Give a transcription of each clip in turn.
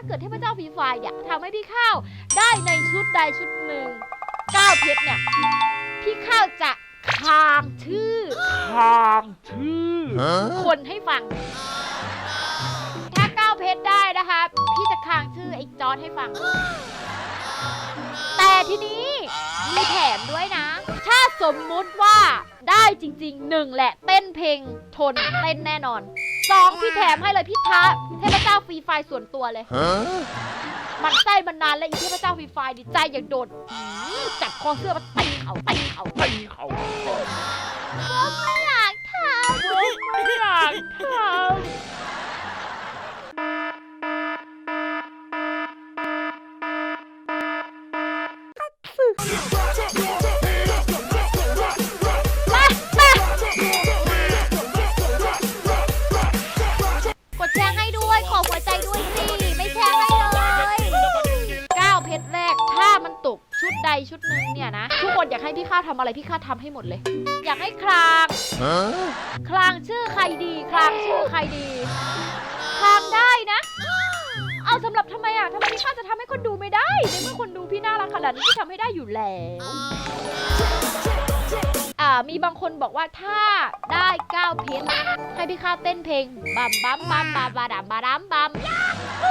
ถ้าเกิดเทพเจ้าฟรีไฟร์อยากทำให้พี่ข้าวได้ในชุดใดชุดหนึ่งก้าวเพชรเนี่ย พี่ข้าวจะคางชื่อ ทางชื่อคนให้ฟัง ถ้าก้าวเพชรได้นะคะ พี่จะค้างชื่อไอ้จอร์ดให้ฟัง แต่ทีนี้มีแถมด้วยนะ ถ้าสมมุติว่าได้จริงๆหนึ่งแหละเต้นเพลงทนเต้นแน่นอน สองพี่แถมให้เลยพี่ท้าเทพเจ้าฟรีไฟร์ส่วนตัวเลย มันไส้มันนานแล้วอีเทพเจ้าฟรีไฟร์ดิใจอย่างโดดอื้อจับคอเสื้อมาตีเขาตีเขาตีเขา ทำอะไรพี่ข้าทำให้หมดเลย อยากให้คลาง คลางชื่อใครดีคลางชื่อใครดี คลางได้นะ เอาสำหรับทำไมอะทำไมพี่ข้าจะทำให้คนดูไม่ได้ในเมื่อคนดูพี่น่ารักขนาดนี้พี่ทำให้ได้อยู่แล้วอ่ามีบางคนบอกว่าถ้าได้ก้าวเพชรให้พี่ข้าเต้นเพลงบัมบัมบัมบาบาดัมบาดัมบัม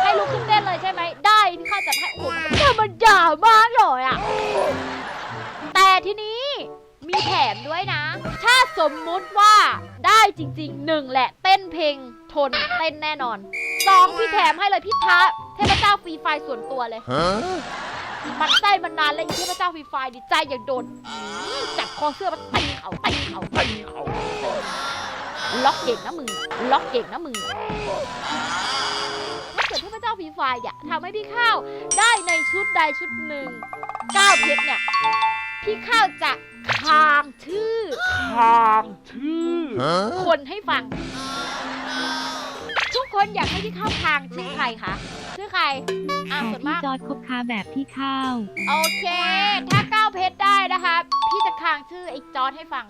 ให้ลุกขึ้นเต้นเลยใช่ไหมได้พี่ข้าจัดให้โอ้โหมันธรรมดามากเลยอะแต่ทีนี้ สมมุติว่าได้จริงๆหนึ่งแหละเต้นเพลงทนเต้นแน่นอนสองพี่แถมให้เลยพี่ท้าเทพเจ้าฟรีไฟร์ส่วนตัวเลยมันไส้มันนานแล้วอีเทพเจ้าฟรีไฟร์ดิใจอย่างโดนอื้อจับคอเสื้อมาตีเขาตีเขาตีเขาล็อกเก่งนะมึงล็อกเก่งนะมึงถ้าเกิดเทพเจ้าฟรีไฟร์อยากทำให้พี่ข้าวได้ในชุดใดชุดหนึ่งก้าวเพชรเนี่ยพี่ข้าวจะคางชื่อทางชื่อคนให้ฟั ง ทุกคนอยากให้พี่ข้าวคางชื่อใครคะชื่อใครอะขอส่วนพี่มาก จอดคบค้าแบบพี่ข้าว โอเค ถ้าก้าวเพชรได้นะคะ พี่จะคางชื่อไอ้จอร์ดให้ฟัง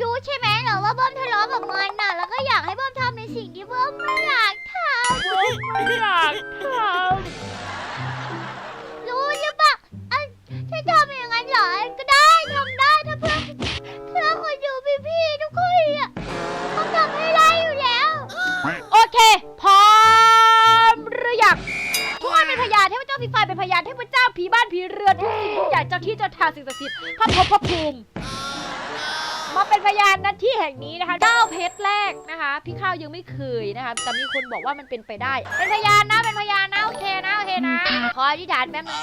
รู้ใช่ไหมเหรอว่าเบิ้มทะเลาะกับมันน่ะ แล้วก็อยากให้เบิ้มทำในสิ่งที่เบิ้มไม่อยากทไม่อยากทำ เค พร้อมหรือยังทุกคนเป็นพยานเทพเจ้าผีฟ้าเป็นพยานเทพเจ้าผีบ้านผีเรือนทุกสิ่งทุกอย่างเจ้าที่เจ้าทางสิ่งศักดิ์สิทธิ์พระพรหมพระภูมิมาเป็นพยานณที่แห่งนี้นะคะเก้าเพชรแรกนะคะ พี่ข้าวยังไม่เคยนะคะแต่มีคนบอกว่ามันเป็นไปได้ เป็นพยานนะเป็นพยานนะโอเคนะโอเคนะขออธิษฐานแป๊บนึง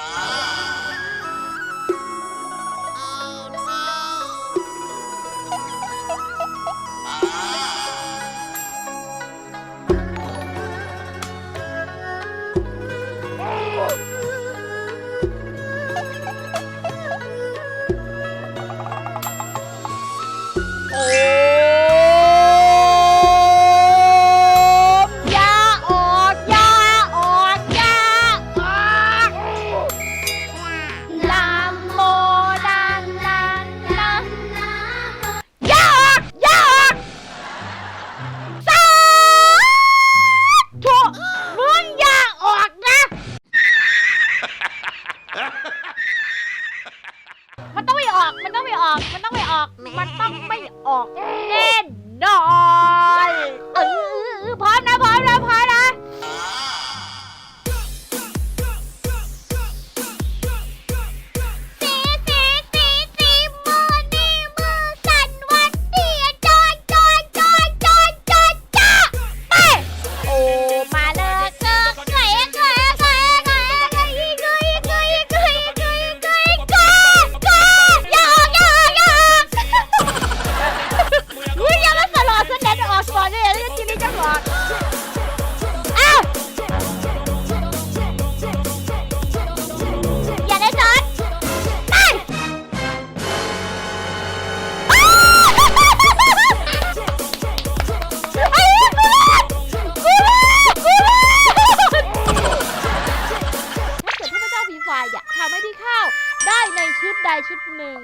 ชุดใดชุดหนึ่ง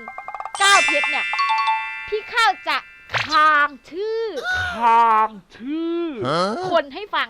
ก้าวเพชรเนี่ย พี่ข้าวจะคางชื่อทางชื่อ คนให้ฟัง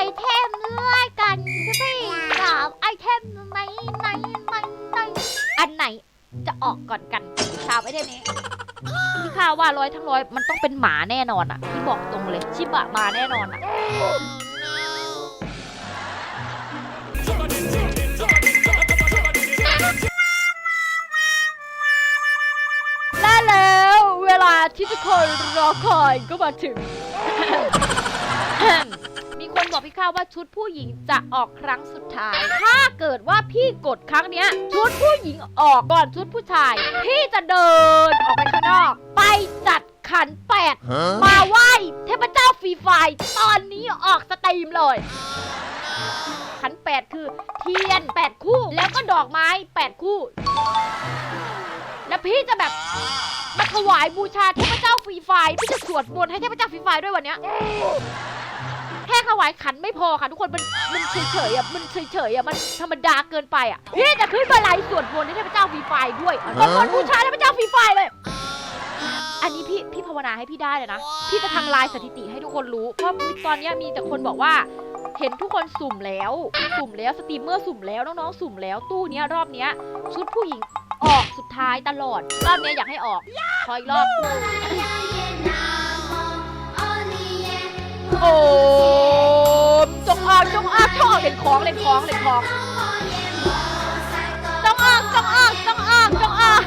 ไอเทมเลื่อยกันพี่สามไอเทมไหนไหนไหนไหนอันไหนจะออกก่อนกันสามไอเทมนี้พี่ข้าว่าร้อยทั้งร้อยมันต้องเป็นหมาแน่นอนอะพี่บอกตรงเลยชิบะมาแน่นอนอะแล้วเวลาที่ทุกคนรอคอยก็มาถึง มีคนบอกพี่ข้าวว่าชุดผู้หญิงจะออกครั้งสุดท้าย ถ้าเกิดว่าพี่กดครั้งเนี้ย ชุดผู้หญิงออกก่อนชุดผู้ชาย พี่จะเดินออกไปข้างนอก ไปจัดขันแปดมาไหว้เทพเจ้าฟรีไฟร์ตอนนี้ออกสตรีมเลยขันแปดคือเทียนแปดคู่ แล้วก็ดอกไม้แปดคู่ แล้วพี่จะแบบมาถวายบูชาเทพเจ้าฟรีไฟร์พี่จะสวดมนต์ให้เทพเจ้าฟรีไฟร์ด้วยวันเนี้ย แค่ถวายขันไม่พอค่ะทุกคนมันมันเฉยๆอะมันเฉยๆอะมันธรรมดาเกินไปอะพี่จะขึ้นมาไลฟ์สวดมนต์ให้เทพเจ้าฟรีไฟร์ด้วยสวดมนต์บูชาเทพเจ้าฟรีไฟร์เลยอันนี้พี่พี่ภาวนาให้พี่ได้เลยนะ พี่จะทำลายสถิติให้ทุกคนรู้ เพราะตอนเนี้ยมีแต่คนบอกว่า เห็นทุกคนสุ่มแล้ว สุ่มแล้วสตรีมเมอร์สุ่มแล้วน้องๆสุ่มแล้วตู้เนี้ยรอบเนี้ยชุดผู้หญิงออกสุดท้ายตลอด รอบเนี้ยอยากให้ออกขออีกรอบ โอ้จงออกจงออกจงออกเล่นของเล่นของเล่นของจงออกจงออกจงออกจงออก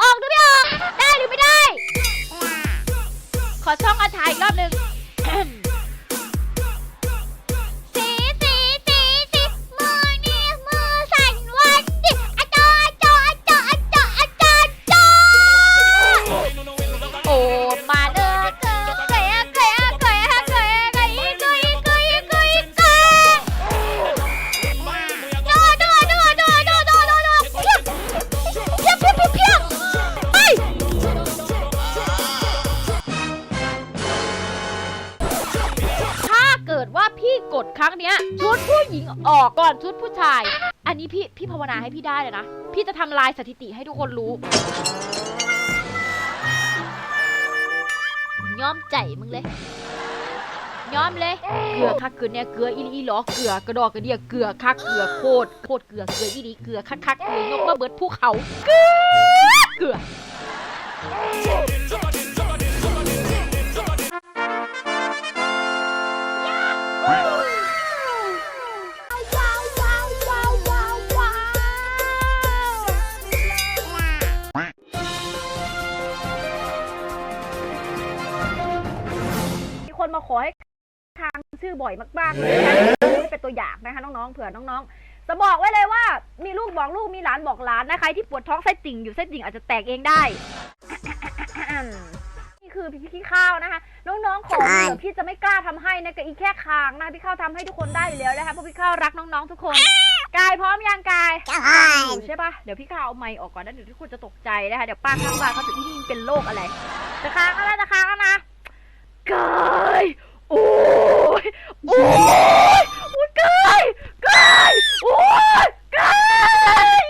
ออกหรือไม่ออกได้หรือไม่ได้ ขอช่องอาถ่ายอีกรอบหนึ่ง ออกก่อนชุดผู้ชาย อันนี้พี่พี่ภาวนาให้พี่ได้เลยนะ พี่จะทำลายสถิติให้ทุกคนรู้ ย้อมใจมึงเลย ย้อมเลย เกลือคักเกลือเนี่ยเกลืออีลีหลอเกลือกระดอกกระเดียเกลือคักเกลือโคตรโคตรเกลือเกลืออีลีเกลือคักคักเกลือยกมาเบิดภูเขา เกลือเกลือ บ่อยมากๆเลยนะนี่เป็นตัวอย่างนะคะน้องๆเผื่อน้องๆ จะบอกไว้เลยว่ามีลูกบอกลูกมีหลานบอกหลานนะใครที่ปวดท้องไส้ติ่งอยู่ไส้ติ่งอาจจะแตกเองได้ นี่คือพี่พี่ข้าวนะคะ น้องๆขอเดี๋ยวพี่จะไม่กล้าทำให้นะกับอีกแค่คางนะพี่ข้าวทำให้ทุกคนได้อยู่แล้วนะคะเพราะพี่ข้าวรักน้องๆทุกคนกายพร้อมยังกายใช่ปะเดี๋ยวพี่ข้าวเอาไมค์ออกก่อนนะเดี๋ยวทุกคนจะตกใจนะคะเดี๋ยวป้าข้างบ้านเขาจะที่นี่เป็นโรคอะไรจะค้างแล้วจะค้างนะกายโอ้ 오我该该까该+.